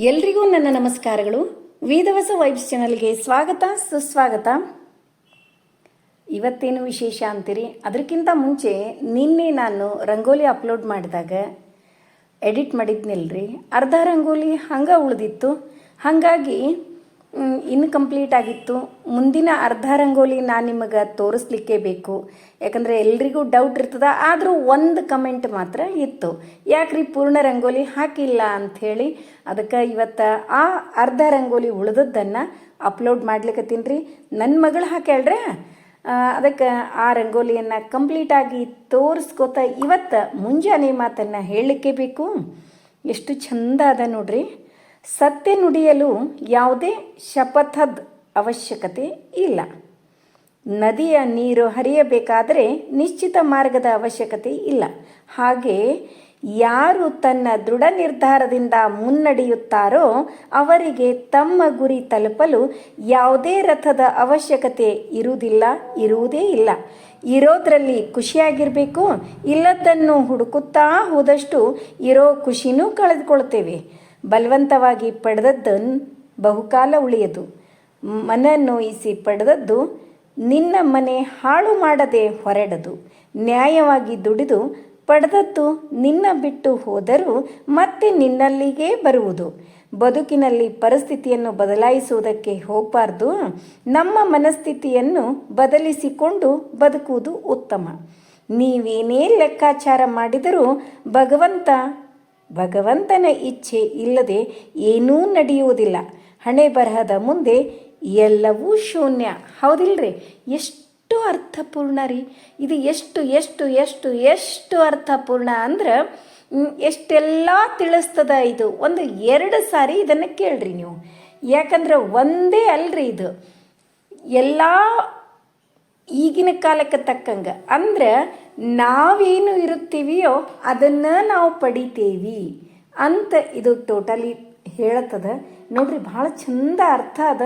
ಎಲ್ರಿಗೂ ನನ್ನ ನಮಸ್ಕಾರಗಳು. ವೇದವಸ ವೈಬ್ಸ್ ಚಾನಲ್ಗೆ ಸ್ವಾಗತ, ಸುಸ್ವಾಗತ. ಇವತ್ತೇನು ವಿಶೇಷ ಅಂತೀರಿ? ಅದಕ್ಕಿಂತ ಮುಂಚೆ ನಿನ್ನೆ ನಾನು ರಂಗೋಲಿ ಅಪ್ಲೋಡ್ ಮಾಡಿದಾಗ ಎಡಿಟ್ ಮಾಡಿದ್ನಿಲ್ರಿ. ಅರ್ಧ ರಂಗೋಲಿ ಹಂಗೆ ಉಳಿದಿತ್ತು. ಹಾಗಾಗಿ ಇನ್ನು ಕಂಪ್ಲೀಟ್ ಆಗಿತ್ತು. ಮುಂದಿನ ಅರ್ಧ ರಂಗೋಲಿ ನಾನು ನಿಮಗೆ ತೋರಿಸ್ಲಿಕ್ಕೆ ಬೇಕು. ಯಾಕಂದರೆ ಎಲ್ರಿಗೂ ಡೌಟ್ ಇರ್ತದ, ಆದರೂ ಒಂದು ಕಮೆಂಟ್ ಮಾತ್ರ ಇತ್ತು. ಯಾಕ್ರಿ ಪೂರ್ಣ ರಂಗೋಲಿ ಹಾಕಿಲ್ಲ ಅಂಥೇಳಿ ಅದಕ್ಕೆ ಇವತ್ತು ಆ ಅರ್ಧ ರಂಗೋಲಿ ಉಳಿದದ್ದನ್ನು ಅಪ್ಲೋಡ್ ಮಾಡ್ಲಿಕ್ಕತ್ತೀನಿ ರೀ ನನ್ನ ಮಗಳು ಹಾಕ್ಯಾಳ್ರೆ? ಅದಕ್ಕೆ ಆ ರಂಗೋಲಿಯನ್ನು ಕಂಪ್ಲೀಟಾಗಿ ತೋರಿಸ್ಕೋತ ಇವತ್ತು ಮುಂಜಾನೆ ಮಾತನ್ನು ಹೇಳಲಿಕ್ಕೆ ಬೇಕು. ಎಷ್ಟು ಚಂದ ಅದ ನೋಡ್ರಿ. ಸತ್ಯ ನುಡಿಯಲು ಯಾವುದೇ ಶಪಥದ ಅವಶ್ಯಕತೆ ಇಲ್ಲ. ನದಿಯ ನೀರು ಹರಿಯಬೇಕಾದರೆ ನಿಶ್ಚಿತ ಮಾರ್ಗದ ಅವಶ್ಯಕತೆ ಇಲ್ಲ. ಹಾಗೆ ಯಾರು ತನ್ನ ದೃಢ ನಿರ್ಧಾರದಿಂದ ಮುನ್ನಡೆಯುತ್ತಾರೋ ಅವರಿಗೆ ತಮ್ಮ ಗುರಿ ತಲುಪಲು ಯಾವುದೇ ರಥದ ಅವಶ್ಯಕತೆ ಇರುವುದಿಲ್ಲ, ಇರುವುದೇ ಇಲ್ಲ. ಇರೋದ್ರಲ್ಲಿ ಖುಷಿಯಾಗಿರಬೇಕು ಇಲ್ಲದನ್ನು ಹುಡುಕುತ್ತಾ ಹೋದಷ್ಟು ಇರೋ ಖುಷಿನೂ ಕಳೆದುಕೊಳ್ತೇವೆ ಬಲವಂತವಾಗಿ ಪಡೆದದ್ದು ಬಹುಕಾಲ ಉಳಿಯದು. ಮನ ನೋಯಿಸಿ ಪಡೆದದ್ದು ನಿನ್ನ ಮನೆ ಹಾಳು ಮಾಡದೆ ಹೊರಡದು. ನ್ಯಾಯವಾಗಿ ದುಡಿದು ಪಡೆದದ್ದು ನಿನ್ನ ಬಿಟ್ಟು ಹೋದರೂ ಮತ್ತೆ ನಿನ್ನಲ್ಲಿಗೇ ಬರುವುದು. ಬದುಕಿನಲ್ಲಿ ಪರಿಸ್ಥಿತಿಯನ್ನು ಬದಲಾಯಿಸುವುದಕ್ಕೆ ಹೋಗಬಾರ್ದು. ನಮ್ಮ ಮನಸ್ಥಿತಿಯನ್ನು ಬದಲಿಸಿಕೊಂಡು ಬದುಕುವುದು ಉತ್ತಮ. ನೀವೇನೇ ಲೆಕ್ಕಾಚಾರ ಮಾಡಿದರೂ ಭಗವಂತ ಭಗವಂತನ ಇಚ್ಛೆ ಇಲ್ಲದೆ ಏನೂ ನಡೆಯುವುದಿಲ್ಲ. ಹಣೆ ಬರಹದ ಮುಂದೆ ಎಲ್ಲವೂ ಶೂನ್ಯ. ಹೌದಿಲ್ರಿ? ಎಷ್ಟು ಅರ್ಥಪೂರ್ಣ ರೀ. ಇದು ಎಷ್ಟು ಎಷ್ಟು ಎಷ್ಟು ಎಷ್ಟು ಅರ್ಥಪೂರ್ಣ ಅಂದ್ರೆ ಎಷ್ಟೆಲ್ಲ ತಿಳಿಸ್ತದ ಇದು. ಒಂದು ಎರಡು ಸಾರಿ ಇದನ್ನು ಕೇಳ್ರಿ ನೀವು. ಯಾಕಂದ್ರೆ ಒಂದೇ ಅಲ್ರಿ ಇದು. ಎಲ್ಲ ಈಗಿನ ಕಾಲಕ್ಕೆ ತಕ್ಕಂಗೆ. ಅಂದ್ರೆ ನಾವೇನು ಇರುತ್ತೀವಿಯೋ ಅದನ್ನು ನಾವು ಪಡಿತೇವಿ ಅಂತ ಇದು ಟೋಟಲಿ ಹೇಳತ್ತದ. ನೋಡ್ರಿ, ಭಾಳ ಚಂದ ಅರ್ಥ ಅದ.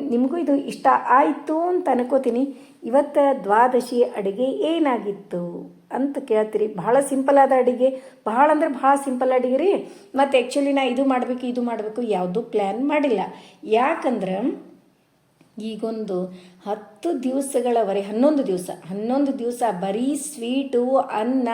ನಿಮಗೂ ಇದು ಇಷ್ಟ ಆಯಿತು ಅಂತ ಅನ್ಕೋತೀನಿ. ಇವತ್ತು ದ್ವಾದಶಿ ಅಡುಗೆ ಏನಾಗಿತ್ತು ಅಂತ ಕೇಳ್ತೀರಿ. ಭಾಳ ಸಿಂಪಲ್ ಆದ ಅಡುಗೆ. ಭಾಳ ಅಂದ್ರೆ ಭಾಳ ಸಿಂಪಲ್ ಅಡುಗೆ ರೀ. ಮತ್ತು ಆ್ಯಕ್ಚುಲಿ ನಾ ಇದು ಮಾಡಬೇಕು ಇದು ಮಾಡಬೇಕು ಯಾವುದೂ ಪ್ಲ್ಯಾನ್ ಮಾಡಿಲ್ಲ. ಯಾಕಂದ್ರೆ ಈಗೊಂದು ಹತ್ತು ದಿವಸಗಳವರೆ, ಹನ್ನೊಂದು ದಿವಸ ಹನ್ನೊಂದು ದಿವಸ ಬರೀ ಸ್ವೀಟು, ಅನ್ನ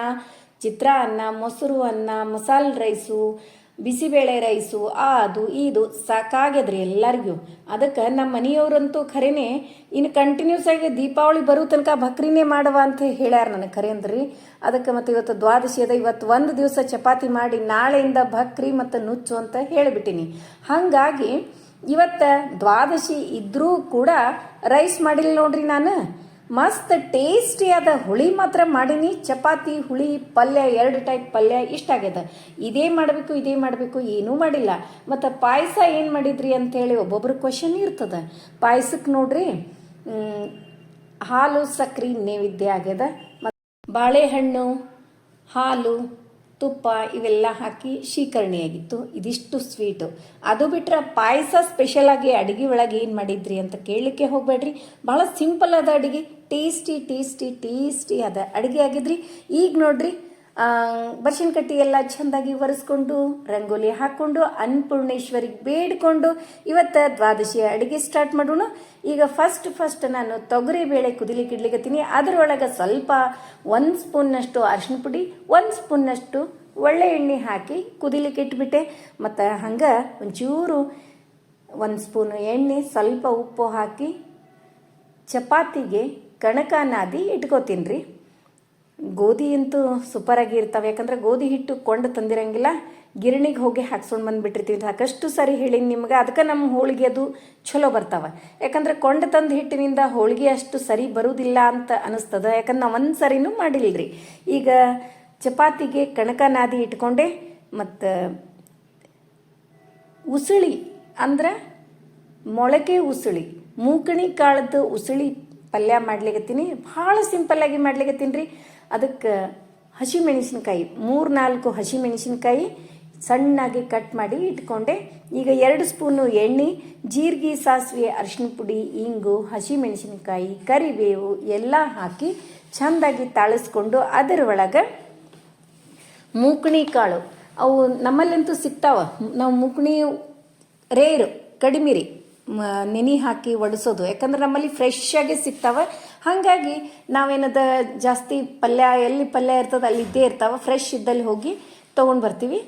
ಚಿತ್ರಾನ್ನ ಮೊಸರು ಅನ್ನ, ಮಸಾಲೆ ರೈಸು, ಬಿಸಿಬೇಳೆ ರೈಸು ಅದು, ಇದು ಸಾಕಾಗ್ಯದ್ರಿ ಎಲ್ಲರಿಗೂ ಅದಕ್ಕೆ ನಮ್ಮ ಮನೆಯವ್ರಂತೂ ಖರೇನೆ ಇನ್ನು ಕಂಟಿನ್ಯೂಸ್ ಆಗಿ ದೀಪಾವಳಿ ಬರೋ ತನಕ ಭಕ್ರಿನೇ ಮಾಡುವ ಅಂತ ಹೇಳ್ಯಾರ ನನಗೆ ಖರೆ ಅಂದ್ರಿ ಅದಕ್ಕೆ ಮತ್ತು ಇವತ್ತು ದ್ವಾದಶಿ ಅದ, ಇವತ್ತು ಒಂದು ದಿವಸ ಚಪಾತಿ ಮಾಡಿ ನಾಳೆಯಿಂದ ಭಕ್ರಿ ಮತ್ತು ನುಚ್ಚು ಅಂತ ಹೇಳಿಬಿಟ್ಟಿನಿ. ಹಾಗಾಗಿ ಇವತ್ತು ದ್ವಾದಶಿ ಇದ್ದರೂ ಕೂಡ ರೈಸ್ ಮಾಡಿಲ್ಲ ನೋಡ್ರಿ ನಾನು. ಮಸ್ತ್ ಟೇಸ್ಟಿಯಾದ ಹುಳಿ ಮಾತ್ರ ಮಾಡೀನಿ. ಚಪಾತಿ, ಹುಳಿ, ಪಲ್ಯ, ಎರಡು ಟೈಪ್ ಪಲ್ಯ ಇಷ್ಟ ಆಗ್ಯದ. ಇದೇ ಮಾಡಬೇಕು ಇದೇ ಮಾಡಬೇಕು, ಏನೂ ಮಾಡಿಲ್ಲ. ಮತ್ತು ಪಾಯಸ ಏನು ಮಾಡಿದ್ರಿ ಅಂಥೇಳಿ ಒಬ್ಬೊಬ್ರು ಕ್ವಶನ್ ಇರ್ತದೆ. ಪಾಯಸಕ್ಕೆ ನೋಡ್ರಿ ಹಾಲು, ಸಕ್ರೆ ನೈವೇದ್ಯ ಆಗ್ಯದ. ಮತ್ತು ಬಾಳೆಹಣ್ಣು, ಹಾಲು ತುಪ್ಪ ಇವೆಲ್ಲ ಹಾಕಿ ಶೀಕರಣೆಯಾಗಿತ್ತು. ಇದಿಷ್ಟು ಸ್ವೀಟು ಅದು ಬಿಟ್ಟರೆ ಪಾಯಸ ಸ್ಪೆಷಲಾಗಿ ಅಡುಗೆ ಒಳಗೆ ಏನು ಮಾಡಿದ್ರಿ ಅಂತ ಕೇಳಲಿಕ್ಕೆ ಹೋಗಬೇಡ್ರಿ. ಭಾಳ ಸಿಂಪಲ್ ಅದ ಅಡುಗೆ. ಟೇಸ್ಟಿ ಟೇಸ್ಟಿ ಟೇಸ್ಟಿ ಅದ ಅಡುಗೆ ಆಗಿದ್ರಿ. ಈಗ ನೋಡ್ರಿ ಬರ್ಷನ್ ಕಟ್ಟಿ ಎಲ್ಲ ಚೆಂದಾಗಿ ಒರೆಸ್ಕೊಂಡು, ರಂಗೋಲಿ ಹಾಕ್ಕೊಂಡು ಅನ್ನಪೂರ್ಣೇಶ್ವರಿಗೆ ಬೇಡಿಕೊಂಡು ಇವತ್ತು ದ್ವಾದಶಿ ಅಡುಗೆ ಸ್ಟಾರ್ಟ್ ಮಾಡೋಣ. ಈಗ ಫಸ್ಟ್ ಫಸ್ಟ್ ನಾನು ತೊಗರಿ ಬೇಳೆ ಕುದಿಲಿಕ್ಕೆ ಇಡ್ಲಿಕ್ಕತ್ತೀನಿ ಅದರೊಳಗೆ ಸ್ವಲ್ಪ ಒಂದು ಸ್ಪೂನ್ನಷ್ಟು ಅರಿಶಿನ ಪುಡಿ ಒಂದು ಸ್ಪೂನ್ನಷ್ಟು ಒಳ್ಳೆ ಎಣ್ಣೆ ಹಾಕಿ ಕುದಿಲಿಕ್ಕೆ ಇಟ್ಬಿಟ್ಟೆ. ಮತ್ತು ಹಂಗೆ ಒಂಚೂರು ಒಂದು ಸ್ಪೂನು ಎಣ್ಣೆ, ಸ್ವಲ್ಪ ಉಪ್ಪು ಹಾಕಿ ಚಪಾತಿಗೆ ಕಣಕ ನಾದಿ ಇಟ್ಕೋತೀನಿ ರೀ ಗೋಧಿ ಅಂತೂ ಸೂಪರಾಗಿ ಇರ್ತವೆ. ಯಾಕಂದ್ರೆ ಗೋಧಿ ಹಿಟ್ಟು ಕೊಂಡು ತಂದಿರಂಗಿಲ್ಲ. ಗಿರಣಿಗೆ ಹೋಗಿ ಹಾಕ್ಸ್ಕೊಂಡು ಬಂದುಬಿಟ್ಟಿರ್ತೀವಿ ಸಾಕಷ್ಟು ಸರಿ ಹೇಳೀನಿ ನಿಮ್ಗೆ. ಅದಕ್ಕೆ ನಮ್ಮ ಹೋಳಿಗೆ ಅದು ಚಲೋ ಬರ್ತಾವೆ. ಯಾಕಂದ್ರೆ ಕೊಂಡ ತಂದ ಹಿಟ್ಟಿನಿಂದ ಹೋಳಿಗೆ ಅಷ್ಟು ಸರಿ ಬರುವುದಿಲ್ಲ ಅಂತ ಅನಿಸ್ತದ. ಯಾಕಂದ್ರೆ ನಾವು ಒಂದು ಸರಿನೂ ಮಾಡಿಲ್ಲರಿ ಈಗ ಚಪಾತಿಗೆ ಕಣಕ ನಾದಿ ಇಟ್ಕೊಂಡೆ ಮತ್ತು ಉಸುಳಿ ಅಂದ್ರೆ ಮೊಳಕೆ ಉಸುಳಿ, ಮೂಕಣಿ ಕಾಳದ್ದು ಉಸುಳಿ ಪಲ್ಯ ಮಾಡ್ಲಿಕತ್ತೀನಿ. ಭಾಳ ಸಿಂಪಲ್ಲಾಗಿ ಮಾಡ್ಲಿಕತ್ತೀನಿ ರೀ. ಅದಕ್ಕೆ ಹಸಿಮೆಣಸಿನ್ಕಾಯಿ ಮೂರು ನಾಲ್ಕು ಹಸಿಮೆಣಸಿನ್ಕಾಯಿ ಸಣ್ಣಾಗಿ ಕಟ್ ಮಾಡಿ ಇಟ್ಕೊಂಡೆ. ಈಗ ಎರಡು ಸ್ಪೂನು ಎಣ್ಣೆ, ಜೀರಿಗೆ ಸಾಸಿವೆ ಅರಿಶಿನ ಪುಡಿ, ಇಂಗು, ಹಸಿಮೆಣಸಿನಕಾಯಿ, ಕರಿಬೇವು ಎಲ್ಲ ಹಾಕಿ ಚಂದಾಗಿ ತಾಳಿಸ್ಕೊಂಡು ಅದರ ಒಳಗೆ ಮೂಕಣಿ ಕಾಳು. ಅವು ನಮ್ಮಲ್ಲಂತೂ ಸಿಗ್ತಾವ. ನಾವು ಮೂಕಣಿ ರೇರು, ಕಡಿಮೆ ರೀ ನೆನೆ ಹಾಕಿ ಒಡಿಸೋದು. ಯಾಕಂದ್ರೆ ನಮ್ಮಲ್ಲಿ ಫ್ರೆಶ್ ಆಗಿ ಸಿಗ್ತಾವ. ಹಾಗಾಗಿ ನಾವೇನದ ಜಾಸ್ತಿ ಪಲ್ಯ, ಎಲ್ಲಿ ಪಲ್ಯ ಇರ್ತದೆ ಅಲ್ಲಿ ಇದ್ದೇ ಇರ್ತಾವ. ಫ್ರೆಶ್ ಇದ್ದಲ್ಲಿ ಹೋಗಿ ತೊಗೊಂಡು ಬರ್ತೀವಿ.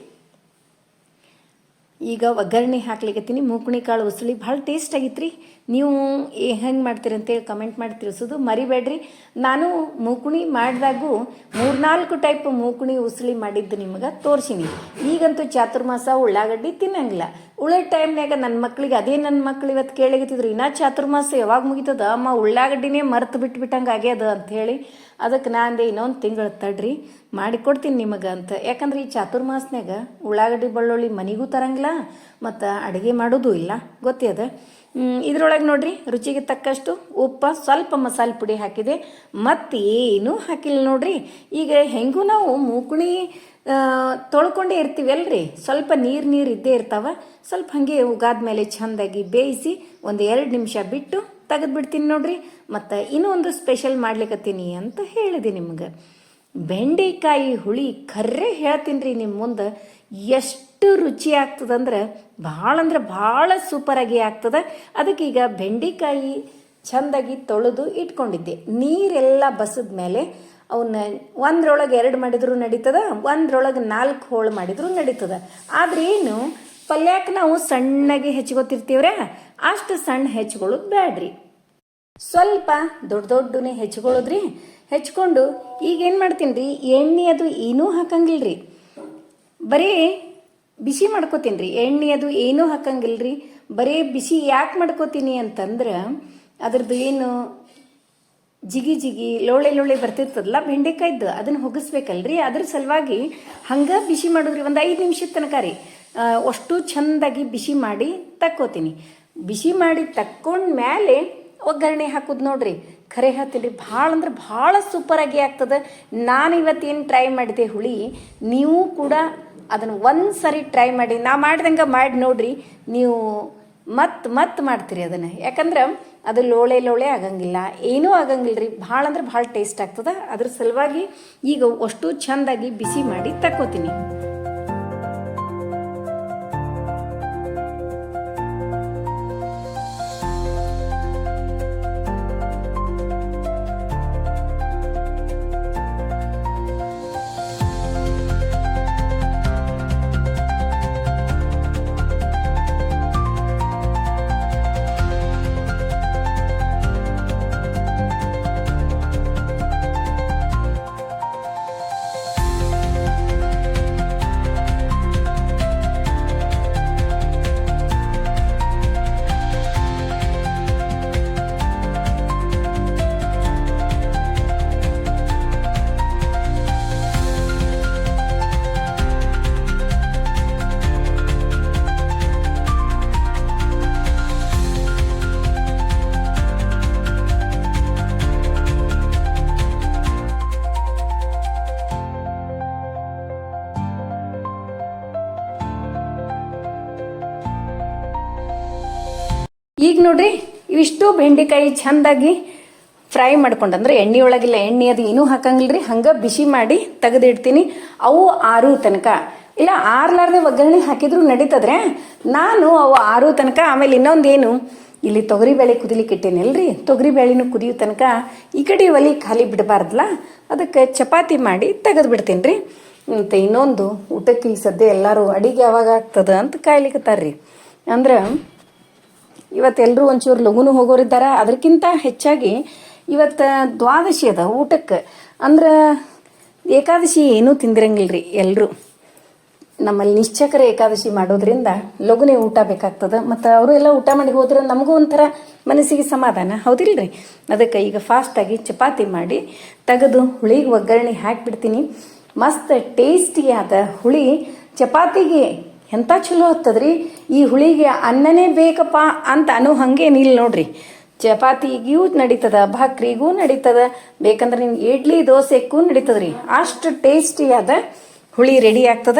ಈಗ ಒಗ್ಗರಣೆ ಹಾಕ್ಲಿಕತ್ತೀನಿ. ಮೂಕುಣಿ ಕಾಳು ಉಸುಳಿ ಭಾಳ ಟೇಸ್ಟ್ ಆಗಿತ್ತು ರೀ ನೀವು ಹೆಂಗೆ ಮಾಡ್ತೀರಿ ಅಂತೇಳಿ ಕಮೆಂಟ್ ಮಾಡಿ ತಿಳಿಸೋದು ಮರಿಬೇಡ್ರಿ. ನಾನು ಮೂಕುಣಿ ಮಾಡಿದಾಗೂ ಮೂರ್ನಾಲ್ಕು ಟೈಪ್ ಮೂಕುಣಿ ಉಸಳಿ ಮಾಡಿದ್ದು ನಿಮಗೆ ತೋರಿಸಿನಿ. ಈಗಂತೂ ಚಾತುರ್ಮಾಸ ಉಳ್ಳಾಗಡ್ಡಿ ತಿನ್ನಂಗಿಲ್ಲ. ಉಳಿದ ಟೈಮ್ನಾಗ ನನ್ನ ಮಕ್ಳಿಗೆ ಅದೇ ನನ್ನ ಮಕ್ಳು ಇವತ್ತು ಕೇಳಿಗತ್ತಿದ್ರು, ಇನ್ನೂ ಚಾತುರ್ಮಾಸ ಯಾವಾಗ ಮುಗಿತದ? ಅಮ್ಮ ಉಳ್ಳಾಗಡ್ಡಿನೇ ಮರ್ತು ಬಿಟ್ಬಿಟ್ಟಂಗೆ ಆಗ್ಯದ ಅಂಥೇಳಿ ಅದಕ್ಕೆ ನಾನು ಇನ್ನೊಂದು ತಿಂಗಳು ತಡ್ರಿ ಮಾಡಿಕೊಡ್ತೀನಿ ನಿಮಗೆ ಅಂತ. ಯಾಕಂದ್ರೆ ಈ ಚಾತುರ್ಮಾಸನಾಗ ಉಳ್ಳಾಗಡ್ಡಿ, ಬೆಳ್ಳುಳ್ಳಿ ಮನೆಗೂ ತರಂಗಿಲ್ಲ, ಮತ್ತು ಅಡುಗೆ ಮಾಡೋದು ಇಲ್ಲ. ಗೊತ್ತೇ ಇದ್ರೊಳಗೆ ನೋಡ್ರಿ, ರುಚಿಗೆ ತಕ್ಕಷ್ಟು ಉಪ್ಪು, ಸ್ವಲ್ಪ ಮಸಾಲೆ ಪುಡಿ ಹಾಕಿದೆ. ಮತ್ತು ಏನೂ ಹಾಕಿಲ್ಲ ನೋಡ್ರಿ. ಈಗ ಹೆಂಗೂ ನಾವು ಮೂಕುಣಿ ತೊಳ್ಕೊಂಡೇ ಇರ್ತೀವಿ ಅಲ್ರಿ ಸ್ವಲ್ಪ ನೀರು ನೀರು ಇದ್ದೇ ಇರ್ತಾವ. ಸ್ವಲ್ಪ ಹಾಗೆ ಉಗಾದ ಮೇಲೆ ಚೆಂದಾಗಿ ಬೇಯಿಸಿ ಒಂದು ಎರಡು ನಿಮಿಷ ಬಿಟ್ಟು ತೆಗೆದು ಬಿಡ್ತೀನಿ ನೋಡ್ರಿ. ಮತ್ತು ಇನ್ನೂ ಒಂದು ಸ್ಪೆಷಲ್ ಮಾಡ್ಲಿಕ್ಕತ್ತೀನಿ ಅಂತ ಹೇಳಿದೆ ನಿಮ್ಗೆ. ಬೆಂಡೆಕಾಯಿ ಹುಳಿ ಕರ್ರೆ ಹೇಳ್ತೀನಿ ರೀ ನಿಮ್ಮ ಮುಂದೆ. ಎಷ್ಟು ರುಚಿ ಆಗ್ತದಂದ್ರೆ ಭಾಳ ಅಂದ್ರೆ ಭಾಳ ಸೂಪರಾಗಿ ಆಗ್ತದೆ. ಈಗ ಬೆಂಡೆಕಾಯಿ ಚೆಂದಾಗಿ ತೊಳೆದು ಇಟ್ಕೊಂಡಿದ್ದೆ. ನೀರೆಲ್ಲ ಬಸದ ಮೇಲೆ ಅವನ್ನ ಒಂದ್ರೊಳಗೆ ಎರಡು ಮಾಡಿದ್ರು ನಡೀತದ, ಒಂದ್ರೊಳಗೆ ನಾಲ್ಕು ಹೋಳು ಮಾಡಿದ್ರು ನಡೀತದ. ಆದ್ರೆ ಏನು ಪಲ್ಯಕ್ಕೆ ನಾವು ಸಣ್ಣಗೆ ಹೆಚ್ಕೋತಿರ್ತೀವ್ರ, ಅಷ್ಟು ಸಣ್ಣ ಹೆಚ್ಕೊಳ್ಳೋದು ಬ್ಯಾಡ್ರಿ. ಸ್ವಲ್ಪ ದೊಡ್ಡ ದೊಡ್ಡನೇ ಹೆಚ್ಕೊಳ್ಳೋದ್ರಿ. ಹೆಚ್ಕೊಂಡು ಈಗ ಏನು ಮಾಡ್ತೀನಿ ರೀ ಎಣ್ಣೆ ಅದು ಏನೂ ಹಾಕಂಗಿಲ್ಲ ರೀ ಬರೀ ಬಿಸಿ ಮಾಡ್ಕೋತೀನಿ ರೀ. ಎಣ್ಣೆ ಅದು ಏನೂ ಹಾಕಂಗಿಲ್ಲ ರೀ ಬರೀ ಬಿಸಿ ಯಾಕೆ ಮಾಡ್ಕೋತೀನಿ ಅಂತಂದ್ರೆ ಅದ್ರದ್ದು ಏನು ಜಿಗಿ ಜಿಗಿ ಲೋಳೆ ಲೋಳೆ ಬರ್ತಿರ್ತದಲ್ಲ ಬೆಂಡೆಕಾಯ್ದು ಅದನ್ನು ಹೊಗಿಸ್ಬೇಕಲ್ರಿ. ಅದ್ರ ಸಲುವಾಗಿ ಹಂಗೆ ಬಿಸಿ ಮಾಡಿದ್ರಿ. ಒಂದು ಐದು ನಿಮಿಷದ ತನಕ ರೀ. ಅಷ್ಟು ಚಂದಾಗಿ ಬಿಸಿ ಮಾಡಿ ತಕ್ಕೋತೀನಿ. ಬಿಸಿ ಮಾಡಿ ತಕ್ಕೊಂಡ ಮೇಲೆ ಒಗ್ಗರಣೆ ಹಾಕೋದು ನೋಡ್ರಿ. ಖರೆ ಹೇಳ್ತೀನಿ ರೀ, ಭಾಳ ಅಂದ್ರೆ ಭಾಳ ಸೂಪರಾಗಿ ಆಗ್ತದೆ. ನಾನು ಇವತ್ತೇನು ಟ್ರೈ ಮಾಡಿದೆ ಹುಳಿ. ನೀವು ಕೂಡ ಅದನ್ನು ಒಂದು ಸರಿ ಟ್ರೈ ಮಾಡಿ. ನಾ ಮಾಡ್ದಂಗೆ ಮಾಡಿ ನೋಡ್ರಿ, ನೀವು ಮತ್ತೆ ಮತ್ತೆ ಮಾಡ್ತೀರಿ ಅದನ್ನು. ಯಾಕಂದ್ರೆ ಅದು ಲೋಳೆ ಲೋಳೆ ಆಗಂಗಿಲ್ಲ. ಏನೂ ಆಗಂಗಿಲ್ಲ ರೀ ಭಾಳ ಅಂದ್ರೆ ಭಾಳ ಟೇಸ್ಟ್ ಆಗ್ತದೆ. ಅದ್ರ ಸಲುವಾಗಿ ಈಗ ಅಷ್ಟು ಚಂದಾಗಿ ಬಿಸಿ ಮಾಡಿ ತಕ್ಕೋತೀನಿ. ನೋಡ್ರಿ, ಇವಿಷ್ಟು ಬೆಂಡೆಕಾಯಿ ಚೆಂದಾಗಿ ಫ್ರೈ ಮಾಡ್ಕೊಂಡು ಅಂದ್ರೆ ಎಣ್ಣೆ ಒಳಗಿಲ್ಲ ಎಣ್ಣೆ ಅದು ಏನೂ ಹಾಕಂಗಿಲ್ಲ ರೀ ಹಂಗೆ ಬಿಸಿ ಮಾಡಿ ತೆಗೆದಿಡ್ತೀನಿ. ಅವು ಆರು ತನಕ. ಇಲ್ಲ, ಆರ್ಲಾರ್ದೆ ಒಗ್ಗರಣೆ ಹಾಕಿದ್ರು ನಡೀತದ್ರೆ ನಾನು ಅವು ಆರು ತನಕ, ಆಮೇಲೆ ಇನ್ನೊಂದೇನು, ಇಲ್ಲಿ ತೊಗರಿ ಬೇಳೆ ಕುದಿಲಿಕ್ಕೆ ತೊಗರಿ ಬೇಳೆನೂ ಕುದಿಯೋ ತನಕ ಈ ಕಡೆ ಒಲಿ ಖಾಲಿ ಬಿಡಬಾರ್ದಲ್ಲ ಅದಕ್ಕೆ ಚಪಾತಿ ಮಾಡಿ ತೆಗೆದು ಬಿಡ್ತೀನಿ ರೀ ಮತ್ತು ಇನ್ನೊಂದು, ಊಟಕ್ಕೆ ಸದ್ಯ ಎಲ್ಲರೂ ಅಡಿಗೆ ಯಾವಾಗ ಆಗ್ತದ ಅಂತ ಕಾಯ್ಲಿಕ್ಕತ್ತಾರ್ರಿ ಅಂದ್ರೆ ಇವತ್ತೆಲ್ಲರೂ ಒಂಚೂರು ಲಘುನು ಹೋಗೋರಿದ್ದಾರೆ ಅದಕ್ಕಿಂತ ಹೆಚ್ಚಾಗಿ ಇವತ್ತು ದ್ವಾದಶಿ ಅದ, ಊಟಕ್ಕೆ. ಅಂದ್ರೆ ಏಕಾದಶಿ ಏನೂ ತಿಂದಿರಂಗಿಲ್ಲ ರೀ ಎಲ್ಲರೂ ನಮ್ಮಲ್ಲಿ ನಿಶ್ಚಕರ ಏಕಾದಶಿ ಮಾಡೋದ್ರಿಂದ ಲಘುನೇ ಊಟ ಬೇಕಾಗ್ತದೆ, ಮತ್ತು ಅವರು ಎಲ್ಲ ಊಟ ಮಾಡಿ ಹೋದ್ರೆ ನಮಗೂ ಒಂಥರ ಮನಸ್ಸಿಗೆ ಸಮಾಧಾನ. ಹೌದಿಲ್ರಿ? ಅದಕ್ಕೆ ಈಗ ಫಾಸ್ಟಾಗಿ ಚಪಾತಿ ಮಾಡಿ ತೆಗೆದು ಹುಳಿಗೆ ಒಗ್ಗರಣೆ ಹಾಕಿಬಿಡ್ತೀನಿ. ಮಸ್ತ್ ಟೇಸ್ಟಿಯಾದ ಹುಳಿ ಚಪಾತಿಗೆ ಎಂಥ ಚಲೋ ಹತ್ತದ್ರಿ? ಈ ಹುಳಿಗೆ ಅನ್ನನೇ ಬೇಕಪ್ಪ ಅಂತ ಅನ್ನೋ ಹಂಗೇನಿಲ್ಲ ನೋಡ್ರಿ. ಚಪಾತಿಗೂ ನಡೀತದ, ಭಾಕ್ರಿಗೂ ನಡೀತದ, ಬೇಕಂದ್ರೆ ನಿಮ್ಗೆ ಇಡ್ಲಿ, ದೋಸೆಗೂ ನಡೀತದ್ರಿ. ಅಷ್ಟು ಟೇಸ್ಟಿಯಾದ ಹುಳಿ ರೆಡಿ ಆಗ್ತದ.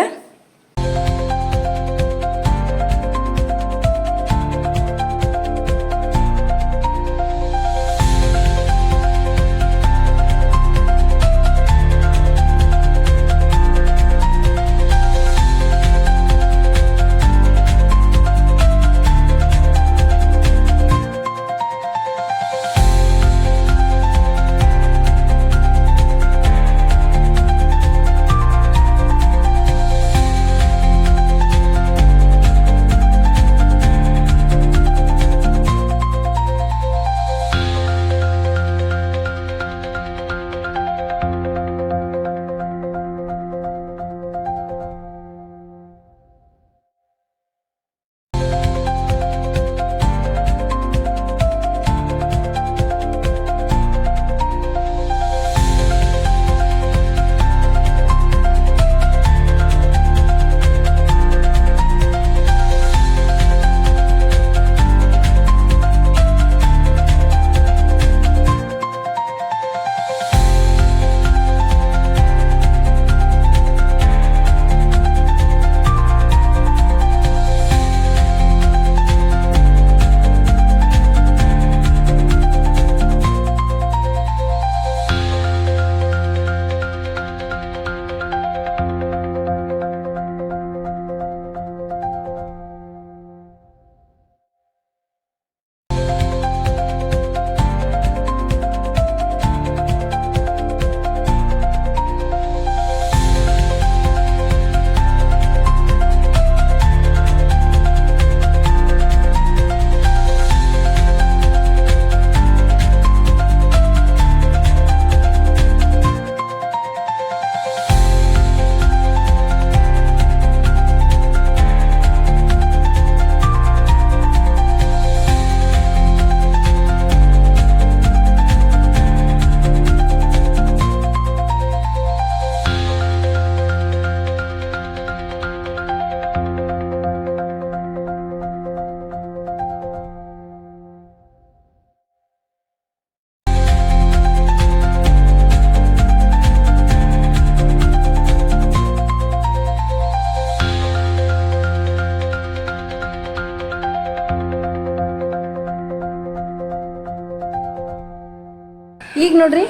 ಈಗ ನೋಡ್ರಿ.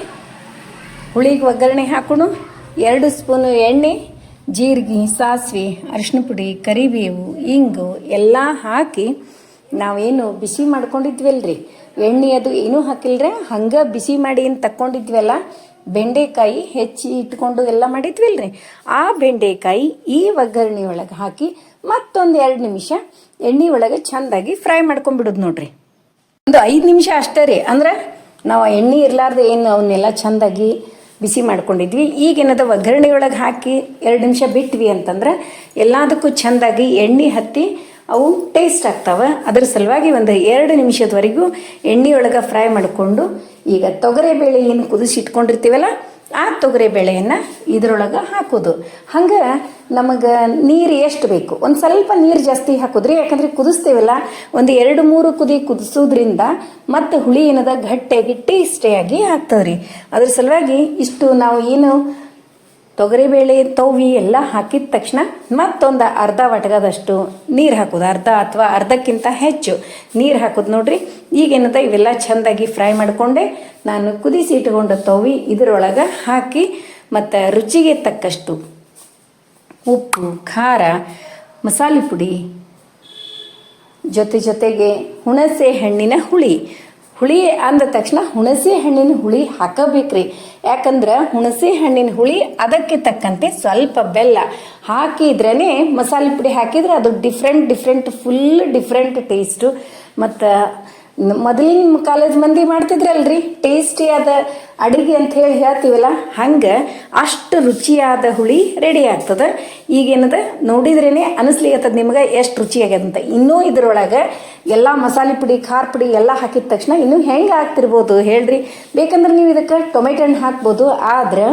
ಹುಳಿಗೆ ಒಗ್ಗರಣೆ ಹಾಕೋಣ. ಎರಡು ಸ್ಪೂನು ಎಣ್ಣೆ, ಜೀರಿಗೆ, ಸಾಸಿವೆ ಅರಿಶಿನ ಪುಡಿ, ಕರಿಬೇವು, ಇಂಗು ಎಲ್ಲ ಹಾಕಿ ನಾವೇನು ಬಿಸಿ ಮಾಡ್ಕೊಂಡಿದ್ವಲ್ರಿ? ಎಣ್ಣೆ ಅದು ಏನೂ ಹಾಕಿಲ್ರೆ. ಹಂಗೆ ಬಿಸಿ ಮಾಡಿ ಏನು ತಕ್ಕೊಂಡಿದ್ವಲ್ಲ? ಬೆಂಡೆಕಾಯಿ ಹೆಚ್ಚಿ ಇಟ್ಕೊಂಡು ಎಲ್ಲ ಮಾಡಿದ್ವಿಲ್ರಿ. ಆ ಬೆಂಡೆಕಾಯಿ ಈ ಒಗ್ಗರಣೆ ಒಳಗೆ ಹಾಕಿ ಮತ್ತೊಂದು ಎರಡು ನಿಮಿಷ ಎಣ್ಣೆ ಒಳಗೆ ಚೆಂದಾಗಿ ಫ್ರೈ ಮಾಡ್ಕೊಂಡ್ಬಿಡೋದು ನೋಡ್ರಿ. ಒಂದು ಐದು ನಿಮಿಷ ಅಷ್ಟೇ ರೀ. ಅಂದ್ರೆ ನಾವು ಎಣ್ಣೆ ಇರಲಾರ್ದೆ ಏನು ಅವನ್ನೆಲ್ಲ ಚೆಂದಾಗಿ ಬಿಸಿ ಮಾಡ್ಕೊಂಡಿದ್ವಿ. ಈಗೇನದ ಒಗ್ಗರಣೆ ಒಳಗೆ ಹಾಕಿ ಎರಡು ನಿಮಿಷ ಬಿಟ್ವಿ ಅಂತಂದ್ರೆ ಎಲ್ಲದಕ್ಕೂ ಚೆಂದಾಗಿ ಎಣ್ಣೆ ಹತ್ತಿ ಅವು ಟೇಸ್ಟ್ ಆಗ್ತಾವ. ಅದ್ರ ಸಲುವಾಗಿ ಒಂದು ಎರಡು ನಿಮಿಷದವರೆಗೂ ಎಣ್ಣೆ ಒಳಗೆ ಫ್ರೈ ಮಾಡಿಕೊಂಡು ಈಗ ತೊಗರಿಬೇಳೆ ಏನು ಕುದಿಸಿ ಇಟ್ಕೊಂಡಿರ್ತೀವಲ್ಲ ಆ ತೊಗರಿ ಬೇಳೆಯನ್ನು ಇದ್ರೊಳಗೆ ಹಾಕೋದು. ಹಂಗೆ ನಮಗೆ ನೀರು ಎಷ್ಟು ಬೇಕು? ಒಂದು ಸ್ವಲ್ಪ ನೀರು ಜಾಸ್ತಿ ಹಾಕೋದ್ರಿ, ಯಾಕಂದ್ರೆ ಕುದಿಸ್ತೇವಲ್ಲ, ಒಂದು ಎರಡು ಮೂರು ಕುದಿ ಕುದಿಸೋದ್ರಿಂದ ಮತ್ತು ಹುಳಿ ಏನದ ಗಟ್ಟಿಯಾಗಿ ಟೇಸ್ಟಿಯಾಗಿ ಆಗ್ತದ್ರಿ. ಅದ್ರ ಸಲುವಾಗಿ ಇಷ್ಟು ನಾವು ಏನು ತೊಗರಿಬೇಳೆ ತೌವಿ ಎಲ್ಲ ಹಾಕಿದ ತಕ್ಷಣ ಮತ್ತೊಂದು ಅರ್ಧ ವಟಗದಷ್ಟು ನೀರು ಹಾಕೋದು. ಅರ್ಧ ಅಥವಾ ಅರ್ಧಕ್ಕಿಂತ ಹೆಚ್ಚು ನೀರು ಹಾಕೋದು ನೋಡ್ರಿ. ಈಗೇನದ ಇವೆಲ್ಲ ಚೆಂದಾಗಿ ಫ್ರೈ ಮಾಡಿಕೊಂಡೆ. ನಾನು ಕುದಿಸಿ ಇಟ್ಕೊಂಡ ತೌವಿ ಇದರೊಳಗೆ ಹಾಕಿ ಮತ್ತು ರುಚಿಗೆ ತಕ್ಕಷ್ಟು ಉಪ್ಪು, ಖಾರ, ಮಸಾಲೆ ಪುಡಿ, ಜೊತೆ ಜೊತೆಗೆ ಹುಣಸೆ ಹಣ್ಣಿನ ಹುಳಿ. ಹುಳಿ ಅಂದ ತಕ್ಷಣ ಹುಣಸೆ ಹಣ್ಣಿನ ಹುಳಿ ಹಾಕಬೇಕ್ರಿ. ಯಾಕಂದ್ರೆ ಹುಣಸೆ ಹಣ್ಣಿನ ಹುಳಿ ಅದಕ್ಕೆ ತಕ್ಕಂತೆ ಸ್ವಲ್ಪ ಬೆಲ್ಲ ಹಾಕಿದ್ರೇ ಮಸಾಲೆ ಪುಡಿ ಹಾಕಿದ್ರೆ ಅದು different different full different taste ಮತ್ತು ಮೊದಲಿನ ಕಾಲೇಜ್ ಮಂದಿ ಮಾಡ್ತಿದ್ರಲ್ರಿ? ಆದ ಅಡಿಗೆ ಅಂತ ಹೇಳಿ ಹೇಳ್ತೀವಲ್ಲ, ಹಂಗೆ ಅಷ್ಟು ರುಚಿಯಾದ ಹುಳಿ ರೆಡಿ ಆಗ್ತದೆ. ಈಗೇನದ ನೋಡಿದ್ರೇ ಅನಿಸ್ಲಿಕ್ಕತ್ತದ ನಿಮ್ಗೆ ಎಷ್ಟು ರುಚಿಯಾಗ್ಯದ ಅಂತ. ಇನ್ನೂ ಇದ್ರೊಳಗೆ ಎಲ್ಲ ಮಸಾಲೆ ಪುಡಿ, ಖಾರ ಪುಡಿ ಎಲ್ಲ ಹಾಕಿದ ತಕ್ಷಣ ಇನ್ನೂ ಹೆಂಗೆ ಆಗ್ತಿರ್ಬೋದು ಹೇಳ್ರಿ. ಬೇಕಂದ್ರೆ ನೀವು ಇದಕ್ಕೆ ಟೊಮೆಟೊ ಹಣ್ಣು ಹಾಕ್ಬೋದು, ಆದ್ರೆ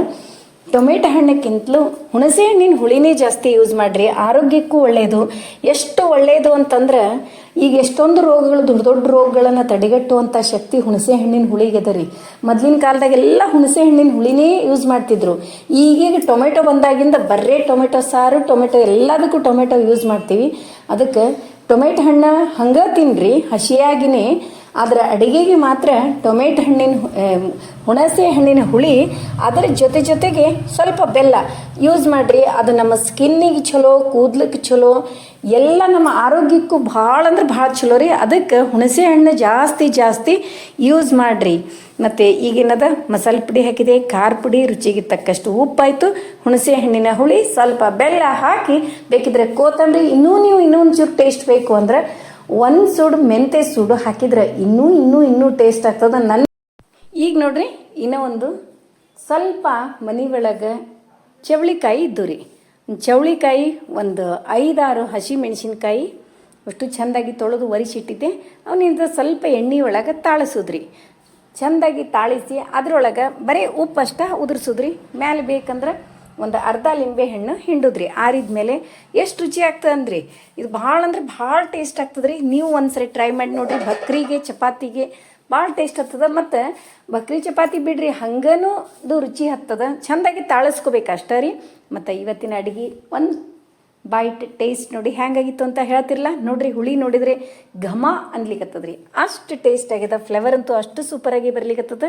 ಟೊಮೆಟೊ ಹಣ್ಣಕ್ಕಿಂತಲೂ ಹುಣಸೆ ಹಣ್ಣಿನ ಹುಳಿನೇ ಜಾಸ್ತಿ ಯೂಸ್ ಮಾಡಿರಿ. ಆರೋಗ್ಯಕ್ಕೂ ಒಳ್ಳೆಯದು ಎಷ್ಟು ಒಳ್ಳೆಯದು ಅಂತಂದ್ರೆ, ಈಗ ಎಷ್ಟೊಂದು ರೋಗಗಳು, ದೊಡ್ಡ ದೊಡ್ಡ ರೋಗಗಳನ್ನು ತಡೆಗಟ್ಟುವಂಥ ಶಕ್ತಿ ಹುಣಸೆ ಹಣ್ಣಿನ ಹುಳಿಗೆ ರೀ. ಮೊದಲಿನ ಕಾಲದಾಗೆಲ್ಲ ಹುಣಸೆ ಹಣ್ಣಿನ ಹುಳಿನೇ ಯೂಸ್ ಮಾಡ್ತಿದ್ರು. ಈಗೀಗ ಟೊಮೆಟೊ ಬಂದಾಗಿಂದ ಬರ್ರೇ ಟೊಮೆಟೊ, ಸಾರು ಟೊಮೆಟೊ, ಎಲ್ಲದಕ್ಕೂ ಟೊಮೆಟೊ ಯೂಸ್ ಮಾಡ್ತೀವಿ. ಅದಕ್ಕೆ ಟೊಮೆಟೊ ಹಣ್ಣು ಹಂಗೆ ತಿನ್ನಿರಿ ಹಸಿಯಾಗಿನೇ ಆದರೆ ಅಡಿಗೆಗೆ ಮಾತ್ರ ಟೊಮೆಟೊ ಹಣ್ಣಿನ ಹುಣಸೆ ಹಣ್ಣಿನ ಹುಳಿ, ಅದರ ಜೊತೆ ಜೊತೆಗೆ ಸ್ವಲ್ಪ ಬೆಲ್ಲ. ಯೂಸ್ ಮಾಡಿರಿ, ಅದು ನಮ್ಮ ಸ್ಕಿನ್ನಿಗೆ ಚಲೋ ಕೂದ್ಲಕ್ಕೆ ಚಲೋ ಎಲ್ಲ ನಮ್ಮ ಆರೋಗ್ಯಕ್ಕೂ ಭಾಳ ಅಂದ್ರೆ ಭಾಳ ಚಲೋ ರೀ. ಅದಕ್ಕೆ ಹುಣಸೆ ಹಣ್ಣು ಜಾಸ್ತಿ ಜಾಸ್ತಿ ಯೂಸ್ ಮಾಡಿರಿ. ಮತ್ತು ಈಗೇನದ ಮಸಾಲೆ ಪುಡಿ ಹಾಕಿದೆ, ಖಾರ ಪುಡಿ, ರುಚಿಗೆ ತಕ್ಕಷ್ಟು ಉಪ್ಪಾಯಿತು. ಹುಣಸೆ ಹಣ್ಣಿನ ಹುಳಿ, ಸ್ವಲ್ಪ ಬೆಲ್ಲ ಹಾಕಿ, ಬೇಕಿದ್ರೆ ಕೋತಂಬರಿ ಇನ್ನೂ ನೀವು ಇನ್ನೊಂದು ಚೂರು ಟೇಸ್ಟ್ ಬೇಕು ಅಂದ್ರೆ ಒಂದು ಸುಡು ಮೆಂತೆ ಸುಡು ಹಾಕಿದ್ರೆ ಇನ್ನೂ ಇನ್ನೂ ಇನ್ನೂ ಟೇಸ್ಟ್ ಆಗ್ತದೆ. ನನ್ನ ಈಗ ನೋಡ್ರಿ, ಇನ್ನೂ ಒಂದು ಸ್ವಲ್ಪ ಮನೆ ಒಳಗೆ ಚವಳಿಕಾಯಿ ಇದ್ದು ರೀ. ಚವಳಿಕಾಯಿ ಒಂದು ಐದಾರು ಹಸಿ ಮೆಣಸಿನ್ಕಾಯಿ ಅಷ್ಟು ಚಂದಾಗಿ ತೊಳೆದು ಒರಿಸಿಟ್ಟಿದ್ದೆ. ಅವನಿಂದ ಸ್ವಲ್ಪ ಎಣ್ಣೆ ಒಳಗೆ ತಾಳಿಸಿದ್ರಿ. ಚಂದಾಗಿ ತಾಳಿಸಿ ಅದರೊಳಗೆ ಬರೀ ಉಪ್ಪಷ್ಟ ಉದುರ್ಸುದ್ರಿ. ಮ್ಯಾಲೆ ಬೇಕಂದ್ರೆ ಒಂದು ಅರ್ಧ ಲಿಂಬೆ ಹಣ್ಣು ಹಿಂಡುದ್ರಿ. ಆರಿದ ಮೇಲೆ ಎಷ್ಟು ರುಚಿ ಆಗ್ತದೆ ಅಂದ್ರಿ? ಇದು ಭಾಳ ಅಂದ್ರೆ ಭಾಳ ಟೇಸ್ಟ್ ಆಗ್ತದೆ ರೀ ನೀವು ಒಂದ್ಸರಿ ಟ್ರೈ ಮಾಡಿ ನೋಡ್ರಿ. ಬಕ್ರಿಗೆ, ಚಪಾತಿಗೆ ಭಾಳ ಟೇಸ್ಟ್ ಹತ್ತದ ಮತ್ತು ಬಕ್ರಿ, ಚಪಾತಿ ಬಿಡ್ರಿ, ಹಂಗನೂ ಇದು ರುಚಿ ಹತ್ತದ ಚಂದಾಗಿ ತಾಳಿಸ್ಕೋಬೇಕು ಅಷ್ಟೇ ರೀ. ಮತ್ತು ಇವತ್ತಿನ ಅಡುಗೆ ಒಂದು ಬೈಟ್ ಟೇಸ್ಟ್ ನೋಡಿ ಹ್ಯಾಂಗಾಗಿತ್ತು ಅಂತ ಹೇಳ್ತಿರಲ್ಲ ನೋಡ್ರಿ, ಹುಳಿ ನೋಡಿದರೆ ಘಮ ಅನ್ಲಿಕ್ಕತ್ತದ್ರಿ ಅಷ್ಟು ಟೇಸ್ಟ್ ಆಗ್ಯದ. ಫ್ಲೇವರ್ ಅಂತೂ ಅಷ್ಟು ಸೂಪರಾಗಿ ಬರ್ಲಿಕ್ಕತ್ತದ